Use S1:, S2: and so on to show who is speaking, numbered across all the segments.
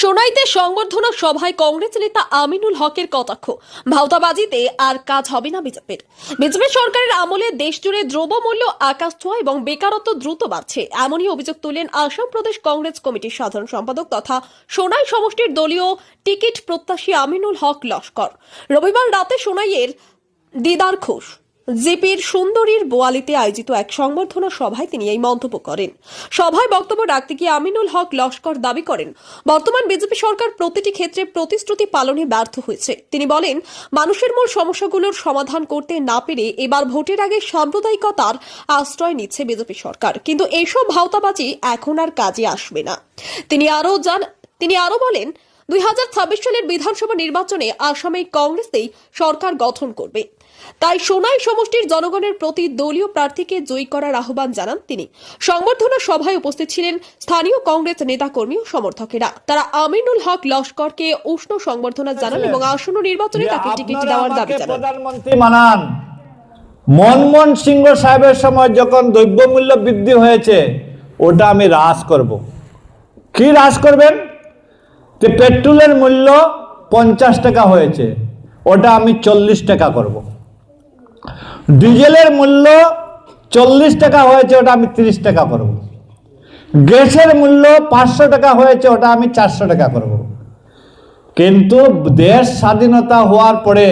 S1: সোনাইতে সংবর্ধনা সভায় কংগ্রেস নেতা আমিনুল হকের কটাক্ষ। ভাওতাবাজিতে আর কাজ হবে না বিজেপির। বিজেপি সরকারের আমলে দেশ জুড়ে দ্রব্যমূল্য আকাশ ছোঁয়া এবং বেকারত্ব দ্রুত বাড়ছে। এমনই অভিযোগ তুলেন আসাম প্রদেশ কংগ্রেস কমিটির সাধারণ সম্পাদক তথা সোনাই সমষ্টির দলীয় টিকিট প্রত্যাশী আমিনুল হক লস্কর। রবিবার রাতে সোনাইয়ের দিদার ঘোষ। জিপির সুন্দরীর বোয়ালিতে আয়োজিত এক সংবর্ধনা সভায় তিনি এই মন্তব্য করেন। সভায় বক্তব্য রাখতে গিয়ে আমিনুল হক লস্কর দাবি করেন, বর্তমান বিজেপি সরকার প্রতিটি ক্ষেত্রে প্রতিশ্রুতি পালনে ব্যর্থ হয়েছে। তিনি বলেন, মানুষের মূল সমস্যাগুলোর সমাধান করতে না পেরে এবার ভোটের আগে সাম্প্রদায়িকতার আশ্রয় নিচ্ছে বিজেপি সরকার। কিন্তু এইসব ভাওতাবাজি এখন আর কাজে আসবে না। তিনি আরও জান, তিনি আরও বলেন, দুই হাজার ছাব্বিশ সালের বিধানসভা নির্বাচনে আসামে কংগ্রেসেই সরকার গঠন করবে। তাই সোনাই সমষ্টির জনগণের প্রতি দলীয় প্রার্থীকে জয়ী করার আহ্বান জানান তিনি। সংবর্ধনা সভায় উপস্থিত ছিলেন স্থানীয় কংগ্রেস নেতাকর্মী ও সমর্থকেরা। তারা আমিনুল হক লস্করকে উষ্ণ সংবর্ধনা জানান এবং আসন্ন নির্বাচনে তাকে টিকিট দেওয়ার দাবি জানান।
S2: প্রধানমন্ত্রী মানান মনমোহন সিংহ সাহেবের সময় যখন দ্রব্যমূল্য বৃদ্ধি হয়েছে ওটা আমি হ্রাস করব। কি হ্রাস করবেন? যে পেট্রোলের মূল্য পঞ্চাশ টাকা হয়েছে ওটা আমি চল্লিশ টাকা করব। ডিজেলের মূল্য চল্লিশ টাকা হয়েছে, ওটা আমি তিরিশ টাকা করব। গ্যাসের মূল্য পাঁচশো টাকা হয়েছে, ওটা আমি চারশো টাকা করব। কিন্তু দেশ স্বাধীনতা হওয়ার পরে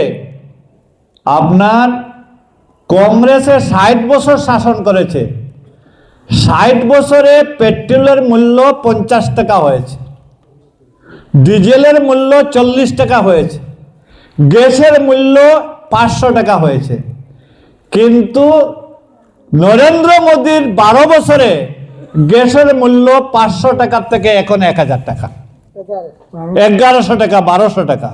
S2: আপনার কংগ্রেসে ষাট বছর শাসন করেছে। ষাট বছরে পেট্রোলের মূল্য পঞ্চাশ টাকা হয়েছে। ডিজেলের মূল্য চল্লিশ টাকা হয়েছে। গ্যাসের মূল্য পাঁচশো টাকা হয়েছে। কিন্তু নরেন্দ্র মোদীর বারো বছরে গ্যাসের মূল্য পাঁচশো টাকার থেকে এখন এক হাজার টাকা। এগারোশো টাকা, বারোশো টাকা।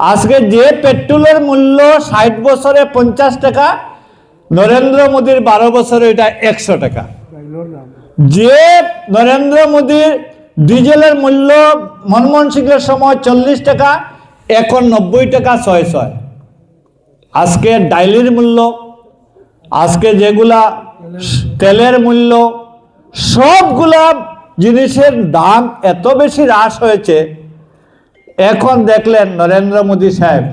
S2: আজকে যে পেট্রোলের মূল্য ষাট বছরে পঞ্চাশ টাকা, নরেন্দ্র মোদীর বারো বছরে এটা একশো টাকা। যে নরেন্দ্র মোদীর ডিজেলের মূল্য মনমোহন সিংয়ের সময় চল্লিশ টাকা, এখন নব্বই টাকা, ছয় ছয়। আজকে ডাইলির মূল্য, আজকে যেগুলা তেলের মূল্য, সবগুলা জিনিসের দাম এত বেশি হ্রাস হয়েছে। এখন দেখলেন নরেন্দ্র মোদী সাহেব,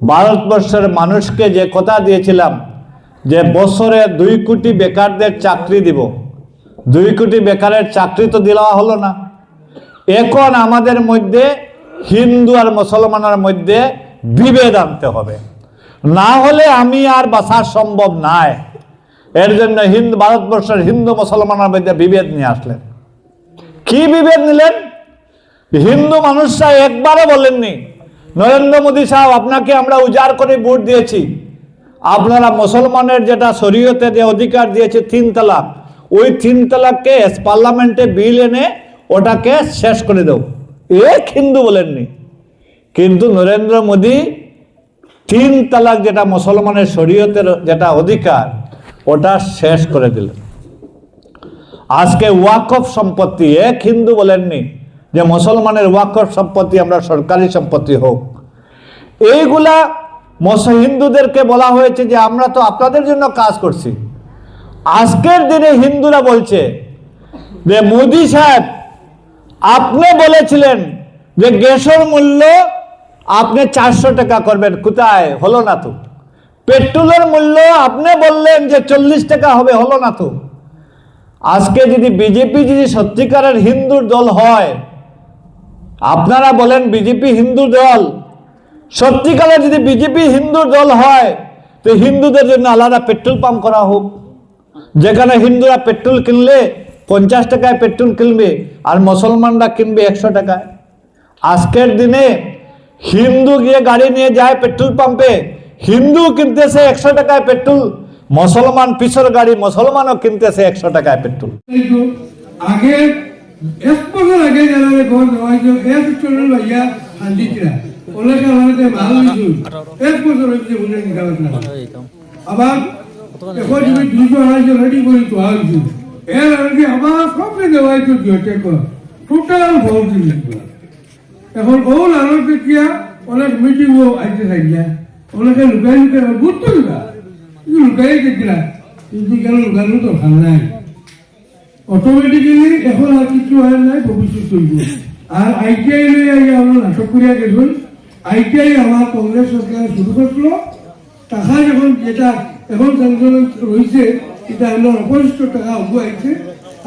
S2: ভারতবর্ষের মানুষকে যে কথা দিয়েছিলাম যে বছরে দুই কোটি বেকারদের চাকরি দিব। দুই কোটি বেকারের চাকরি তো দেওয়া হলো না। এখন আমাদের মধ্যে হিন্দু আর মুসলমানের মধ্যে বিভেদ আনতে হবে। না হলে আমি আর বাঁচা সম্ভব নাই। এর জন্য হিন্দু, ভারতবর্ষের হিন্দু মুসলমানের মধ্যে বিভেদ নিয়ে আসলেন। কি বিভেদ নিলেন? হিন্দু মানুষরা একবারও বলেননি, নরেন্দ্র মোদী সাহেব, আপনাকে আমরা উজাড় করে ভোট দিয়েছি। আপনারা মুসলমানের যেটা শরীয়তে যে অধিকার দিয়েছে তিন তালাক, ওই তিন তালাককে পার্লামেন্টে বিল এনে ওটাকে শেষ করে দেও। এক হিন্দু বলেননি। কিন্তু নরেন্দ্র মোদী তিন তালাক যেটা মুসলমানের শরীয়তের যেটা অধিকার, ওটা শেষ করে দিলেন আজকে ওয়াকফ সম্পত্তি, এক হিন্দু বলেননি যে মুসলমানের ওয়াকফ সম্পত্তি আমরা সরকারি সম্পত্তি হোক। এইগুলা হিন্দুদেরকে বলা হয়েছে যে আমরা তো আপনাদের জন্য কাজ করছি। আজকের দিনে হিন্দুরা বলছে যে মোদি সাহেব, আপনি বলেছিলেন যে গ্যাসের মূল্য আপনি চারশো টাকা করবেন। কোথায়? হলো না তো। পেট্রোলের মূল্য আপনি বললেন যে চল্লিশ টাকা হবে, হলো না তো। আজকে যদি বিজেপি যদি সত্যিকারের হিন্দুর দল হয়, আপনারা বলেন বিজেপি হিন্দু দল। সত্যিকারের যদি বিজেপি হিন্দুর দল হয়, তো হিন্দুদের জন্য আলাদা পেট্রোল পাম্প করা হোক। যেখানে হিন্দুরা পেট্রোল কিনলে পঞ্চাশ টাকায় পেট্রোল কিনবে, আর মুসলমানরা কিনবে একশো টাকায়। আজকের দিনে হিন্দু গিয়ে গাড়ি নিয়ে যায় পেট্রোল পাম্পে। হিন্দু কিনতেছে একশো টাকায় পেট্রোল, মুসলমান পিছর গাড়ি মুসলমানও কিনতেছে একশো টাকায় পেট্রোল।
S3: আগে আবার টোটাল ভোট এখন ওল আরও তেতিয়া অনেক মিটিং ও আইতে থাকিলা? ওনাকে লুকাই লুকাই বুঝতো না কিন্তু লুকাই দেখিলা কিন্তু কেন লুকানো তো ভালো নাই। অটোমেটিক্যালি এখন আর কিছু হয় নাই, ভবিষ্যৎ চলব। আর আইটিআই লই আই আমরা নাটক করিয়া গেছুন। আইটিআই আমার কংগ্রেস সরকার শুরু করছিল টাকা যখন যেটা এখন স্যাংশন রয়েছে এটা আমরা অপরিষ্ট টাকা অব্য আইছে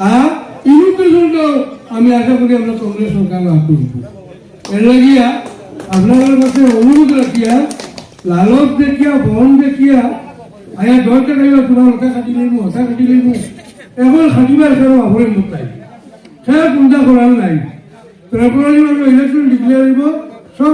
S3: আর ইউনিটের জন্য আমি আশা করি আমরা কংগ্রেস সরকার লাভ করব এর লাগিয়া আপনাদের কাছে অনুরোধ রাখিয়া লালক দেখিয়া, বন দেখিয়া, আয়া দরকার হইবা তোমার মাথা কাটি লইব হতা কাটি লইব। এখন খাটিবার ফেরো আবরে মুক্তাই সে চিন্তা করার নাই। তারপরে ইলেকশন ডিক্লেয়ার হইব। সব